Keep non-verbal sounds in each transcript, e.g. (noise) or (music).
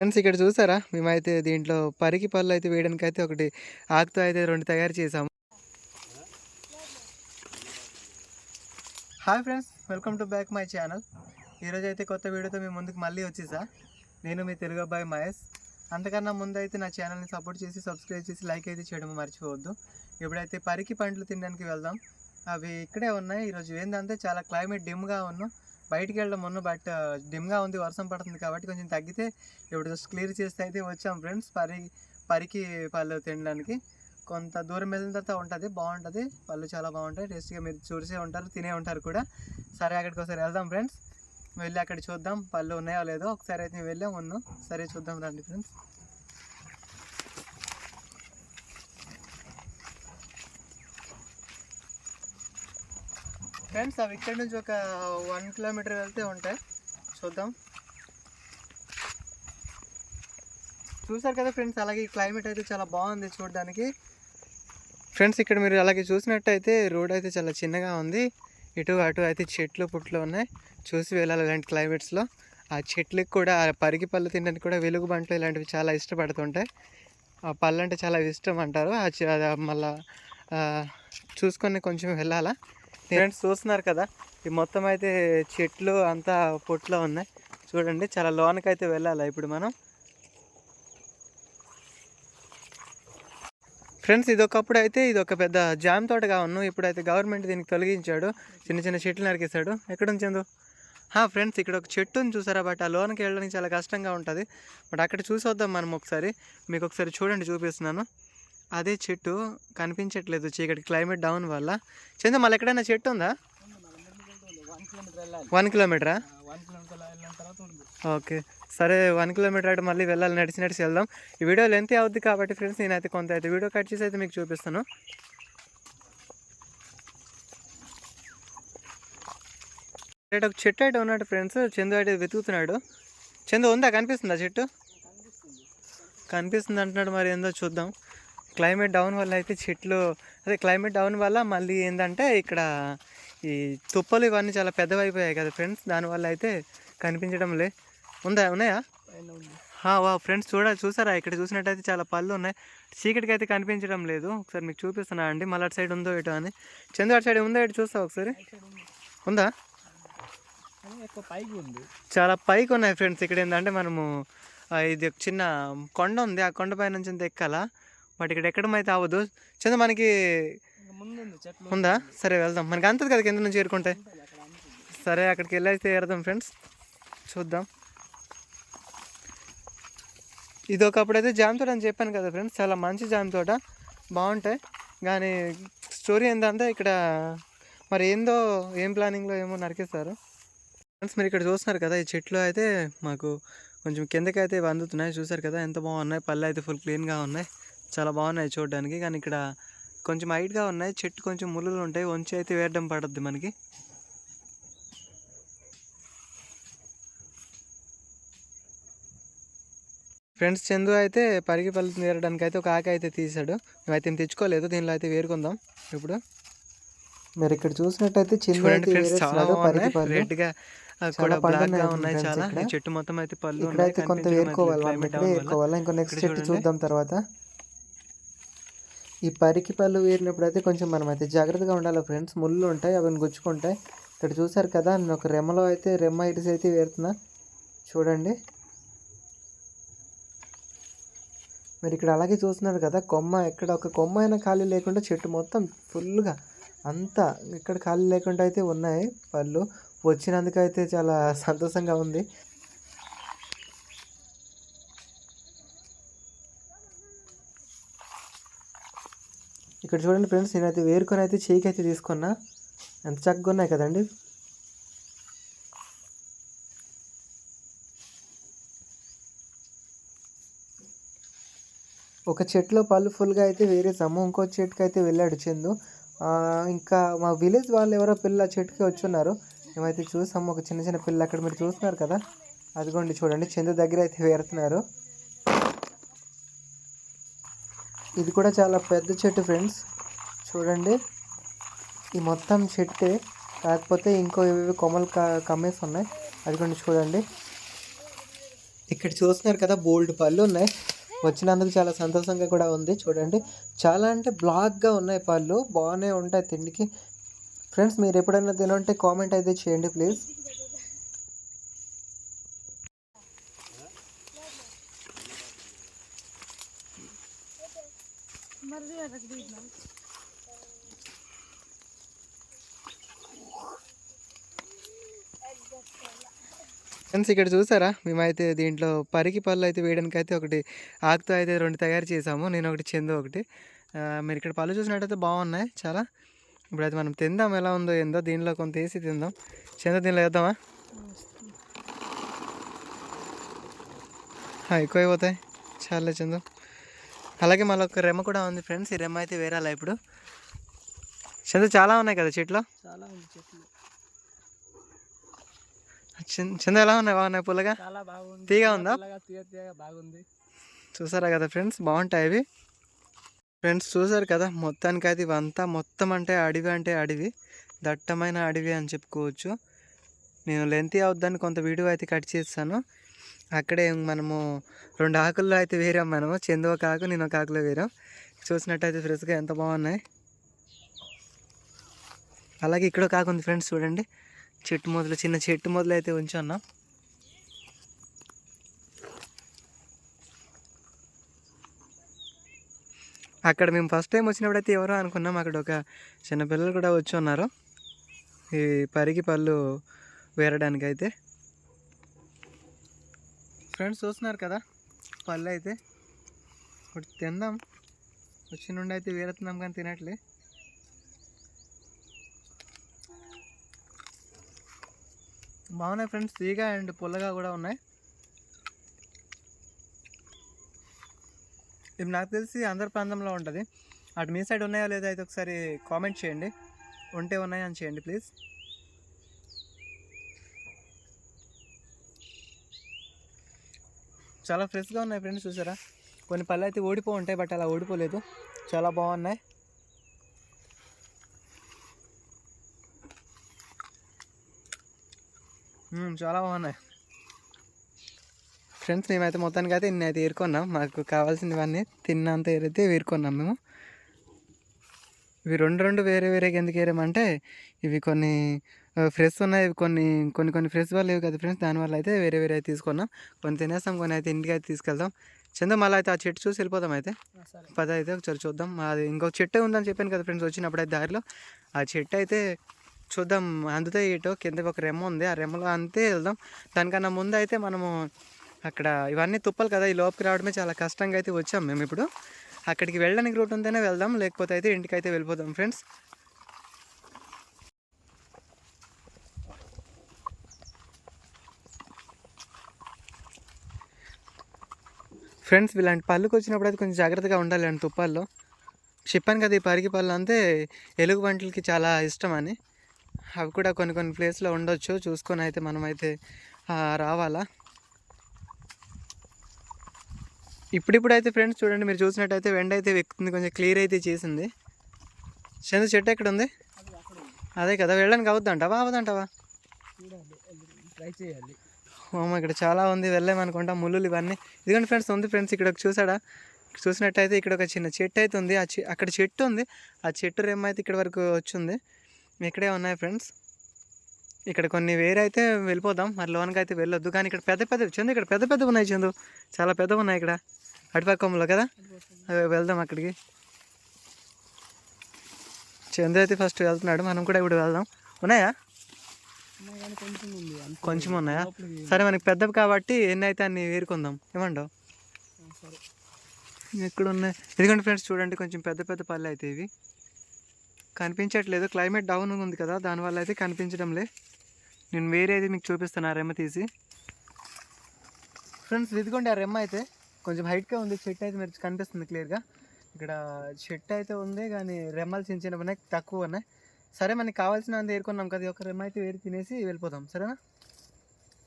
Friends ఇక్కడ చూసారా? మేమైతే దీంట్లో పరికి పళ్ళు అయితే వేయడానికి అయితే ఒకటి ఆకుతో అయితే రెండు తయారు చేసాము hi friends welcome to back my channel. ఈరోజు అయితే కొత్త వీడియోతో మీ ముందుకు మళ్ళీ వచ్చేసా. నేను మీ తెలుగు అబ్బాయి మహేష్. అంతకన్నా ముందు అయితే నా ఛానల్ని సపోర్ట్ చేసి సబ్స్క్రైబ్ చేసి లైక్ అయితే చేయడం మర్చిపోవద్దు. ఇప్పుడైతే పరికి పండ్లు తినడానికి వెళ్దాం. అవి ఇక్కడే ఉన్నాయి. ఈరోజు ఏంటంటే చాలా క్లైమేట్ డిమ్గా ఉన్నాం. బయటికి వెళ్ళడం మొన్న బట్ డిమ్గా ఉంది వర్షం పడుతుంది కాబట్టి కొంచెం తగ్గితే ఇప్పుడు జస్ట్ క్లియర్ చేస్తే అయితే వచ్చాం ఫ్రెండ్స్ పరి పరికి పళ్ళు తినడానికి. కొంత దూరం వెళ్ళిన తర్వాత ఉంటుంది బాగుంటుంది. పళ్ళు చాలా బాగుంటాయి టేస్ట్గా మీరు చూసే ఉంటారు తినే ఉంటారు కూడా. సరే అక్కడికి ఒకసారి వెళ్దాం ఫ్రెండ్స్. వెళ్ళి అక్కడ చూద్దాం పళ్ళు ఉన్నాయో లేదో. ఒకసారి అయితే వెళ్ళాం ఉన్నాం సరే చూద్దాం రండి ఫ్రెండ్స్. ఫ్రెండ్స్ అవి ఇక్కడ నుంచి ఒక వన్ కిలోమీటర్ వెళ్తే ఉంటాయి. చూద్దాం. చూసారు కదా ఫ్రెండ్స్ అలాగే ఈ క్లైమేట్ అయితే చాలా బాగుంది చూడడానికి. ఫ్రెండ్స్ ఇక్కడ మీరు అలాగే చూసినట్టయితే రోడ్ అయితే చాలా చిన్నగా ఉంది. ఇటు అటు అయితే చెట్లు పుట్లు ఉన్నాయి. చూసి వెళ్ళాలి ఇలాంటి క్లైమేట్స్లో ఆ చెట్లకు కూడా ఆ పరిగి పళ్ళు తినడానికి కూడా వెలుగు బంట్లు ఇలాంటివి చాలా ఇష్టపడుతుంటాయి. ఆ పళ్ళు అంటే చాలా ఇష్టం అంటారు. ఆ అది మళ్ళా చూసుకొని కొంచెం వెళ్ళాలా? (laughs) ఫ్రెండ్స్ చూస్తున్నారు కదా ఈ మొత్తం అయితే చెట్లు అంతా పొట్లో ఉన్నాయి. చూడండి చాలా లోనకైతే వెళ్ళాలి ఇప్పుడు మనం? ఫ్రెండ్స్ ఇది ఒకప్పుడు అయితే ఇది ఒక పెద్ద జామ్ తోటగా ఉన్నాం. ఇప్పుడైతే గవర్నమెంట్ దీనికి తొలగించాడు. చిన్న చిన్న చెట్లు నరికేశాడు. ఎక్కడ ఉంచిందో ఫ్రెండ్స్ ఇక్కడ ఒక చెట్టు ఉంది చూసారా? బట్ ఆ లోనకి వెళ్ళడానికి చాలా కష్టంగా ఉంటుంది. బట్ అక్కడ చూసి వద్దాం మనం ఒకసారి. మీకు ఒకసారి చూడండి చూపిస్తున్నాను. అదే చెట్టు కనిపించట్లేదు చీకటి. క్లైమేట్ డౌన్ వల్ల. చంద మళ్ళీ ఎక్కడైనా చెట్టు ఉందా? వన్ కిలోమీటరా ఓకే సరే వన్ కిలోమీటర్ అటు మళ్ళీ వెళ్ళాలి. నడిచి నడిచి వెళ్దాం. ఈ వీడియో లెంత్ అవుద్ది కాబట్టి ఫ్రెండ్స్ నేనైతే కొంత అయితే వీడియో కట్ చేసి అయితే మీకు చూపిస్తాను. ఒక చెట్టు అయితే ఉన్నాడు ఫ్రెండ్స్ చందు అయితే వెతుకుతున్నాడు. చందు ఉందా? కనిపిస్తుందా చెట్టు? కనిపిస్తుంది అంటున్నాడు మరి ఏందో చూద్దాం. క్లైమేట్ డౌన్ వల్ల అయితే చెట్లు అదే క్లైమేట్ డౌన్ వల్ల మళ్ళీ ఏంటంటే ఇక్కడ ఈ తుప్పలు ఇవన్నీ చాలా పెద్దవైపోయాయి కదా ఫ్రెండ్స్ దానివల్ల అయితే కనిపించడం లే. ఉందా? ఉన్నాయా? వా ఫ్రెండ్స్ చూడ చూసారా? ఇక్కడ చూసినట్టయితే చాలా పళ్ళు ఉన్నాయి. చీకటికి అయితే కనిపించడం లేదు. ఒకసారి మీకు చూపిస్తున్నా అండి. మళ్ళీ అటు సైడ్ ఉందో ఇటో అని. చందు అటు సైడ్ ఉందో? ఇటు చూస్తావు ఒకసారి? ఉందా. పైకి ఉంది. చాలా పైకి ఉన్నాయి ఫ్రెండ్స్ ఇక్కడ ఏంటంటే మనము ఇది ఒక చిన్న కొండ ఉంది. ఆ కొండ పై నుంచి ఎక్కాలా? బట్ ఇక్కడ ఎక్కడం అయితే అవ్వదు చందు మనకి ఉంది? సరే వెళ్దాం. మనకి అంతది కదా కింద నుంచి చేరుకుంటే సరే అక్కడికి వెళ్ళైతే ఏరుదాం ఫ్రెండ్స్. చూద్దాం. ఇది ఒకప్పుడైతే జామ తోట అని చెప్పాను కదా ఫ్రెండ్స్. చాలా మంచి జామ తోట బాగుంటాయి. కానీ స్టోరీ ఏంటంటే ఇక్కడ మరి ఏందో ఏం ప్లానింగ్లో ఏమో నరికేస్తారు ఫ్రెండ్స్ మీరు ఇక్కడ చూస్తున్నారు కదా ఈ చెట్లు అయితే మాకు కొంచెం కిందకి అయితే వందుతున్నాయి. చూసారు కదా ఎంత బాగున్నాయి. పళ్ళు అయితే ఫుల్ క్లీన్గా ఉన్నాయి. చాలా బాగున్నాయి చూడడానికి. కానీ ఇక్కడ కొంచెం హైట్గా ఉన్నాయి. చెట్టు కొంచెం ముళ్ళులు ఉంటాయి. వంచి అయితే వేయడం పడుద్ది మనకి. ఫ్రెండ్స్ చందు అయితే పరిగి పళ్ళు తీరడానికి అయితే ఒక ఆక అయితే తీసాడు. మేమైతే తెచ్చుకోలేదు. దీనిలో అయితే వేరుకుందాం. ఇప్పుడు మీరు ఇక్కడ చూసినట్టయితే బాగున్నాయి. రెడ్గా కూడా బ్లాక్గా ఉన్నాయి చాలా. చెట్టు మొత్తం అయితే పళ్ళు ఇక్కడ అయితే కొంత వేరుకోవాలి. వేరుకోవాలి. ఇంకో నెక్స్ట్ చెట్టు. చూద్దాం తర్వాత. ఈ పరికి పళ్ళు వేరినప్పుడు అయితే కొంచెం మనం అయితే జాగ్రత్తగా ఉండాలి. ఫ్రెండ్స్ ముళ్ళు ఉంటాయి అవి గుచ్చుకుంటాయి. ఇక్కడ చూసారు కదా నేను ఒక రెమ్మలో అయితే రెమ్మ ఇటుస్ అయితే వేరుతున్నా. చూడండి. మీరు ఇక్కడ అలాగే చూస్తున్నారు కదా కొమ్మ ఇక్కడ ఒక కొమ్మ అయినా ఖాళీ లేకుండా చెట్టు మొత్తం ఫుల్గా అంతా ఇక్కడ ఖాళీ లేకుండా అయితే ఉన్నాయి పళ్ళు. వచ్చినందుకు అయితే చాలా సంతోషంగా ఉంది. ఇక్కడ చూడండి ఫ్రెండ్స్ నేనైతే వేరుకొని అయితే చేయికి అయితే తీసుకున్నా. ఎంత చక్కగా ఉన్నాయి కదండి. ఒక చెట్లో పళ్ళు ఫుల్గా అయితే వేరే సమ్ము ఇంకో చెట్టుకి అయితే వెళ్ళాడు చందు. ఇంకా మా విలేజ్ వాళ్ళు ఎవరో పిల్ల చెట్టుకి వచ్చున్నారు. మేమైతే చూసాము ఒక చిన్న చిన్న పిల్ల అక్కడ మీరు చూస్తున్నారు కదా. అదిగోండి చూడండి చందు దగ్గర అయితే వేరుతున్నారు. ఇది కూడా చాలా పెద్ద చెట్టు ఫ్రెండ్స్. చూడండి. ఈ మొత్తం చెట్టే కాకపోతే ఇంకో ఇవి కొమ్మలు కమ్మేసి ఉన్నాయి. అది కూడా చూడండి. ఇక్కడ చూస్తున్నారు కదా బోల్డ్ పళ్ళు ఉన్నాయి. వచ్చినందుకు చాలా సంతోషంగా కూడా ఉంది. చూడండి. చాలా అంటే బ్లాక్గా ఉన్నాయి పళ్ళు. బాగానే ఉంటాయి తిండికి. ఫ్రెండ్స్ మీరు ఎప్పుడైనా తినంటే కామెంట్ అయితే చేయండి ప్లీజ్. ఫ్రెండ్స్ ఇక్కడ చూసారా? మేమైతే దీంట్లో పరికి పళ్ళు అయితే వేయడానికి అయితే ఒకటి ఆకుతో అయితే రెండు తయారు చేసాము నేను ఒకటి చందు ఒకటి. మీరు ఇక్కడ పళ్ళు చూసినట్టయితే బాగున్నాయి చాలా. ఇప్పుడు అయితే మనం తిందాం ఎలా ఉందో ఏందో. దీనిలో కొంత వేసి తిందాం. చందు దీనిలో వేద్దామా? ఎక్కువ అయిపోతాయి చాలా చందు. అలాగే మళ్ళీ ఒక రెమ్మ కూడా ఉంది ఫ్రెండ్స్. ఈ రెమ్మ అయితే వేరాలా ఇప్పుడు? చందు చాలా ఉన్నాయి కదా చెట్లు? చాలా ఉంది చెట్లు. చంద ఎలా ఉన్నాయి? బాగున్నాయి పుల్లగా? చాలా బాగుంది. తీయగా ఉందా? బాగుంది. చూసారా కదా ఫ్రెండ్స్? బాగుంటాయి అవి. ఫ్రెండ్స్ చూసారు కదా? మొత్తానికి అయితే ఇవంతా మొత్తం అంటే అడవి అంటే అడవి. దట్టమైన అడవి అని చెప్పుకోవచ్చు. నేను లెంతీ అవుద్దని కొంత వీడియో అయితే కట్ చేస్తాను. అక్కడే మనము రెండు ఆకుల్లో అయితే వేరాం మనము. చందు ఒక ఆకు నేను ఒక ఆకులో వేరాం. చూసినట్టయితే ఫ్రెష్గా ఎంత బాగున్నాయి. అలాగే ఇక్కడ ఒక ఆకు ఉంది ఫ్రెండ్స్ చూడండి. చెట్టు మొదలు చిన్న చెట్టు మొదలు అయితే ఉంచున్నాం. అక్కడ మేము ఫస్ట్ టైం వచ్చినప్పుడు అయితే ఎవరో అనుకున్నాం. అక్కడ ఒక చిన్న పిల్లలు కూడా వచ్చి ఉన్నారు. ఈ పరిగి పళ్ళు వేరడానికి అయితే ఫ్రెండ్స్ చూస్తున్నారు కదా పళ్ళు అయితే ఇప్పుడు తిందాం. వచ్చి నుండి అయితే వేరెత్తున్నాం కానీ తినట్లే. బాగున్నాయి ఫ్రెండ్స్ తీగ అండ్ పుల్లగా కూడా ఉన్నాయి. ఇది నాకు తెలిసి ఆంధ్ర ప్రాంతంలో ఉంటుంది. అటు మీ సైడ్ ఉన్నాయో లేదో అయితే ఒకసారి కామెంట్ చేయండి. ఉంటే ఉన్నాయా అని చేయండి ప్లీజ్. చాలా ఫ్రెష్గా ఉన్నాయి ఫ్రెండ్స్ చూసారా? కొన్ని పళ్ళు అయితే ఓడిపో ఉంటాయి బట్ అలా ఓడిపోలేదు చాలా బాగున్నాయి. చాలా బాగున్నాయి. ఫ్రెండ్స్ మేమైతే మొత్తానికి అయితే ఇన్ని అయితే ఏరుకున్నాం. మాకు కావాల్సినవన్నీ తిన్నంత ఏరైతే వేరుకున్నాం మేము. ఇవి రెండు రెండు వేరే వేరే ఎందుకు ఏరామంటే ఇవి కొన్ని ఫ్రెష్ ఉన్నాయి. కొన్ని కొన్ని కొన్ని ఫ్రెష్ వాళ్ళు లేవు కదా ఫ్రెండ్స్. దానివల్ల అయితే వేరే వేరే అయితే తీసుకున్నాం. కొన్ని తినేస్తాం కొన్ని అయితే ఇంటికి అయితే తీసుకెళ్తాం చంద మళ్ళీ అయితే ఆ చెట్టు చూసి వెళ్ళిపోతాం అయితే. పద అయితే ఒకసారి చూద్దాం. అది ఇంకొక చెట్టు ఉందని చెప్పాను కదా ఫ్రెండ్స్ వచ్చినప్పుడు అయితే దారిలో. ఆ చెట్టు అయితే చూద్దాం. అందుతే ఇటో కింద ఒక రెమ్మ ఉంది. ఆ రెమ్మలో అంతే వెళ్దాం. దానికన్నా ముందు అయితే మనము అక్కడ ఇవన్నీ తుప్పలు కదా ఈ లోపలికి రావడమే చాలా కష్టంగా అయితే వచ్చాం మేము ఇప్పుడు. అక్కడికి వెళ్ళడానికి రూట్ ఉంటేనే వెళ్దాం. లేకపోతే అయితే ఇంటికి అయితే వెళ్ళిపోదాం ఫ్రెండ్స్. ఫ్రెండ్స్ ఇలాంటి పళ్ళుకి వచ్చినప్పుడు అయితే కొంచెం జాగ్రత్తగా ఉండాలి అండి తుప్పాల్లో. చెప్పాను కదా ఈ పరికి పళ్ళు అంతే ఎలుగు వంటలకి చాలా ఇష్టం అని. అవి కూడా కొన్ని కొన్ని ప్లేస్లో ఉండొచ్చు చూసుకొని అయితే మనమైతే రావాలా. ఇప్పుడిప్పుడు అయితే ఫ్రెండ్స్ చూడండి మీరు చూసినట్టయితే వెండ అయితే ఎక్కుతుంది కొంచెం క్లియర్ అయితే చేసింది. చంద్ర చెట్టు ఎక్కడ ఉంది. అది కదా వెళ్ళడానికి అవుద్దంటావా? అవదంటావా? ట్రై చేయాలి. ఇక్కడ చాలా ఉంది వెళ్ళామనుకుంటా ముళ్ళు ఇవన్నీ. ఇదిగోండి ఫ్రెండ్స్ ఉంది ఫ్రెండ్స్ ఇక్కడ చూసాడా? చూసినట్టయితే ఇక్కడ ఒక చిన్న చెట్టు అయితే ఉంది. ఆ చె అక్కడ చెట్టు ఉంది. ఆ చెట్టు రెమ్మ అయితే ఇక్కడ వరకు వచ్చింది. ఇక్కడే ఉన్నాయి ఫ్రెండ్స్. ఇక్కడ కొన్ని వేరే అయితే వెళ్ళిపోదాం. మరి లోన్కి అయితే వెళ్ళొద్దు. కానీ ఇక్కడ పెద్ద పెద్ద చందు ఇక్కడ పెద్ద పెద్ద ఉన్నాయి చందు. చాలా పెద్దవి ఉన్నాయి ఇక్కడ. అటుపక్కంలో కదా? వెళ్దాం అక్కడికి. చందు అయితే ఫస్ట్ వెళ్తున్నాడు. మనం కూడా ఇప్పుడు వెళ్దాం. ఉన్నాయా? కొంచెం ఉన్నాయా సరే మనకి పెద్దవి కాబట్టి ఎన్ని అయితే అన్ని వేరుకుందాం. ఏమంటావు సరే. ఎక్కడ ఉన్నాయి ఇదిగోండి ఫ్రెండ్స్ చూడండి కొంచెం పెద్ద పెద్ద పళ్ళు అయితే ఇవి. కనిపించట్లేదు. క్లైమేట్ డౌన్ ఉంది కదా దానివల్ల అయితే కనిపించడం లే నేను వేరే అయితే మీకు చూపిస్తాను ఆ రెమ్మ తీసి. ఫ్రెండ్స్ ఇదిగోండి ఆ రెమ్మ అయితే కొంచెం హైట్గా ఉంది. చెట్టు అయితే మీరు కనిపిస్తుంది క్లియర్గా. ఇక్కడ చెట్టు అయితే ఉంది కానీ రెమ్మలు చిన్న చిన్నవి ఉన్నాయి తక్కువ ఉన్నాయి. సరే మనకి కావాల్సిన అంత ఏరుకున్నాం కదా ఒక రెమ్మ అయితే వేరు తినేసి వెళ్ళిపోదాం సరేనా?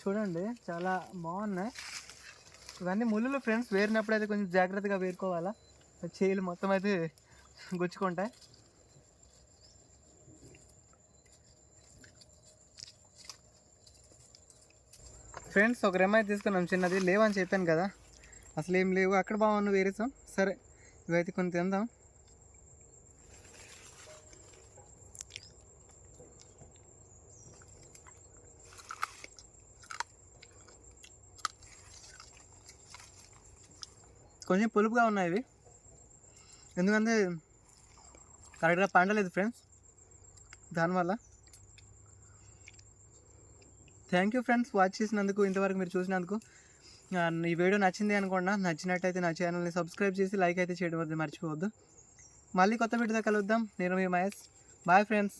చూడండి చాలా బాగున్నాయి. ఇవన్నీ ముళ్ళు ఫ్రెండ్స్ వేరినప్పుడు అయితే కొంచెం జాగ్రత్తగా వేరుకోవాలా? చేయిలు మొత్తం అయితే గుచ్చుకుంటాయి. ఫ్రెండ్స్ ఒక రెమ్మాయి తీసుకున్నాం చిన్నది. లేవని చెప్పాను కదా. అసలు ఏం లేవు అక్కడ బాగున్నావు వేరేసాం. సరే ఇవైతే కొన్ని తిందాం. కొంచెం పులుపుగా ఉన్నాయి ఇవి. ఎందుకంటే కరెక్ట్గా పండలేదు ఫ్రెండ్స్. దానివల్ల. థ్యాంక్ యూ ఫ్రెండ్స్ వాచ్ చేసినందుకు ఇంతవరకు మీరు చూసినందుకు. ఈ వీడియో నచ్చింది అనుకోండి నచ్చినట్టయితే నా ఛానల్ని సబ్స్క్రైబ్ చేసి లైక్ అయితే చేయడం వద్దు మర్చిపోవద్దు. మళ్ళీ కొత్త వీడియోతో కలుద్దాం. నేను మీ మహేష్. Bye friends